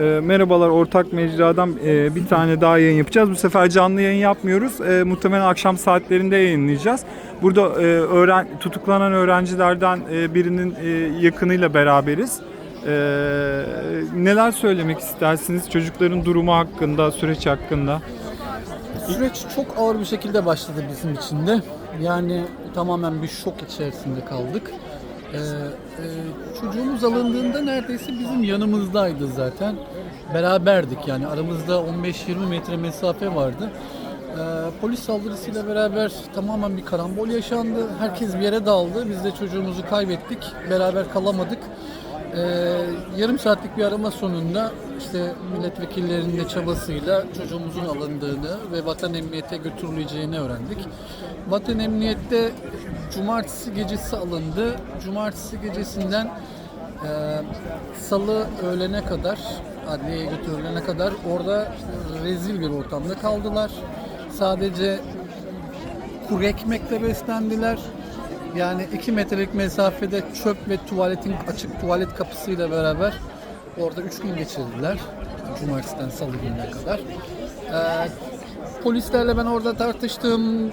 E, merhabalar ortak mecradan e, bir tane daha yayın yapacağız. Bu sefer canlı yayın yapmıyoruz. E, muhtemelen akşam saatlerinde yayınlayacağız. Burada e, öğren tutuklanan öğrencilerden e, birinin e, yakınıyla beraberiz. E, neler söylemek istersiniz çocukların durumu hakkında, süreç hakkında? Süreç çok ağır bir şekilde başladı bizim için de. Yani tamamen bir şok içerisinde kaldık. Ee, e, çocuğumuz alındığında neredeyse bizim yanımızdaydı zaten. Beraberdik yani aramızda 15-20 metre mesafe vardı. Ee, polis saldırısıyla beraber tamamen bir karambol yaşandı. Herkes bir yere daldı. Biz de çocuğumuzu kaybettik. Beraber kalamadık. Ee, yarım saatlik bir arama sonunda işte milletvekillerinin de çabasıyla çocuğumuzun alındığını ve vatan emniyete götürüleceğini öğrendik. Vatan emniyette cumartesi gecesi alındı. Cumartesi gecesinden e, salı öğlene kadar adliyeye götürülene kadar orada rezil bir ortamda kaldılar. Sadece kuru ekmekle beslendiler. Yani 2 metrelik mesafede çöp ve tuvaletin açık tuvalet kapısıyla beraber orada 3 gün geçirdiler. Cumartesiden salı gününe kadar. Ee, polislerle ben orada tartıştım.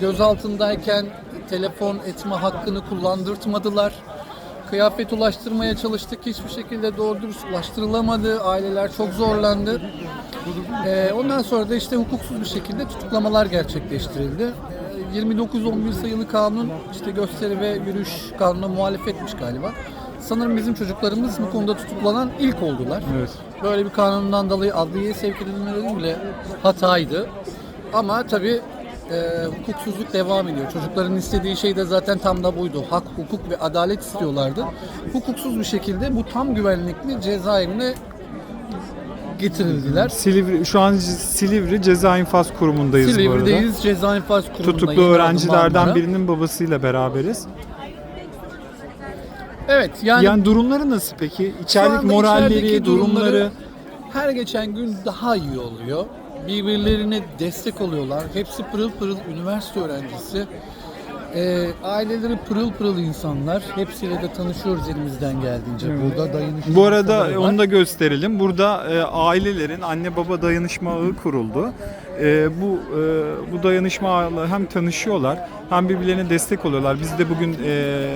Gözaltındayken telefon etme hakkını kullandırtmadılar. Kıyafet ulaştırmaya çalıştık. Hiçbir şekilde doğru dürüst ulaştırılamadı. Aileler çok zorlandı. Ee, ondan sonra da işte hukuksuz bir şekilde tutuklamalar gerçekleştirildi. Ee, 29-11 sayılı kanun işte gösteri ve yürüyüş kanuna muhalefetmiş galiba. Sanırım bizim çocuklarımız bu konuda tutuklanan ilk oldular. Evet. Böyle bir kanundan dolayı adliyeye sevk edilmeleri bile hataydı. Ama tabii e, hukuksuzluk devam ediyor. Çocukların istediği şey de zaten tam da buydu. Hak, hukuk ve adalet istiyorlardı. Hukuksuz bir şekilde bu tam güvenlikli cezaevine getirildiler. Silivri şu an Silivri Ceza İnfaz Kurumu'ndayız bu arada. Silivri'deyiz. Ceza infaz kurumunda. Tutuklu öğrencilerden Marmara. birinin babasıyla beraberiz. Evet yani, Yani, durumları nasıl peki? anda moralleri, içerideki durumları. her geçen gün daha iyi oluyor. Birbirlerine destek oluyorlar. Hepsi pırıl pırıl üniversite öğrencisi. Ee, aileleri pırıl pırıl insanlar. Hepsiyle de tanışıyoruz elimizden geldiğince. Burada dayanışma Bu arada var. onu da gösterelim. Burada e, ailelerin anne baba dayanışma ağı kuruldu. E, bu e, bu dayanışma ağıyla hem tanışıyorlar hem birbirlerine destek oluyorlar. Biz de bugün e,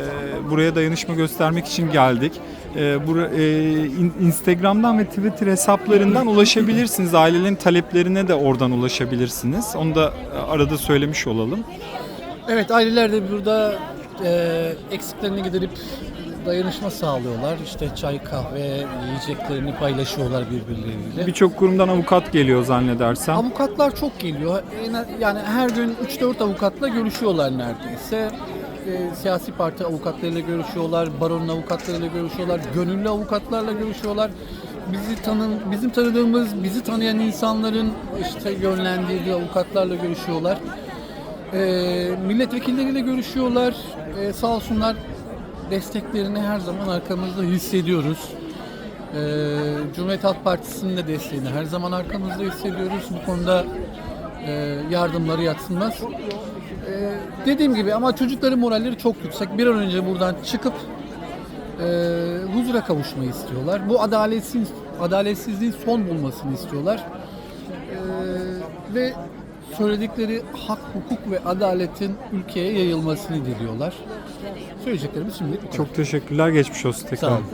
buraya dayanışma göstermek için geldik. E, bura, e, in- Instagram'dan ve Twitter hesaplarından ulaşabilirsiniz. Ailelerin taleplerine de oradan ulaşabilirsiniz. Onu da e, arada söylemiş olalım. Evet aileler de burada e, eksiklerini giderip dayanışma sağlıyorlar. İşte çay, kahve, yiyeceklerini paylaşıyorlar birbirleriyle. Birçok kurumdan avukat geliyor zannedersem. Avukatlar çok geliyor. Yani her gün 3-4 avukatla görüşüyorlar neredeyse. E, siyasi parti avukatlarıyla görüşüyorlar, baronun avukatlarıyla görüşüyorlar, gönüllü avukatlarla görüşüyorlar. Bizi tanın, bizim tanıdığımız, bizi tanıyan insanların işte yönlendirdiği avukatlarla görüşüyorlar. E, milletvekilleriyle görüşüyorlar. E, sağ olsunlar desteklerini her zaman arkamızda hissediyoruz. Ee, Cumhuriyet Halk Partisi'nin de desteğini her zaman arkamızda hissediyoruz. Bu konuda e, yardımları yatsınmaz. Ee, dediğim gibi ama çocukların moralleri çok yüksek. Bir an önce buradan çıkıp e, huzura kavuşmayı istiyorlar. Bu adaletsiz, adaletsizliğin son bulmasını istiyorlar. Ee, ve söyledikleri hak, hukuk ve adaletin ülkeye yayılmasını diliyorlar. Söyleyeceklerimiz şimdilik bu kadar. Çok teşekkürler. Geçmiş olsun tekrar. Sağ olun.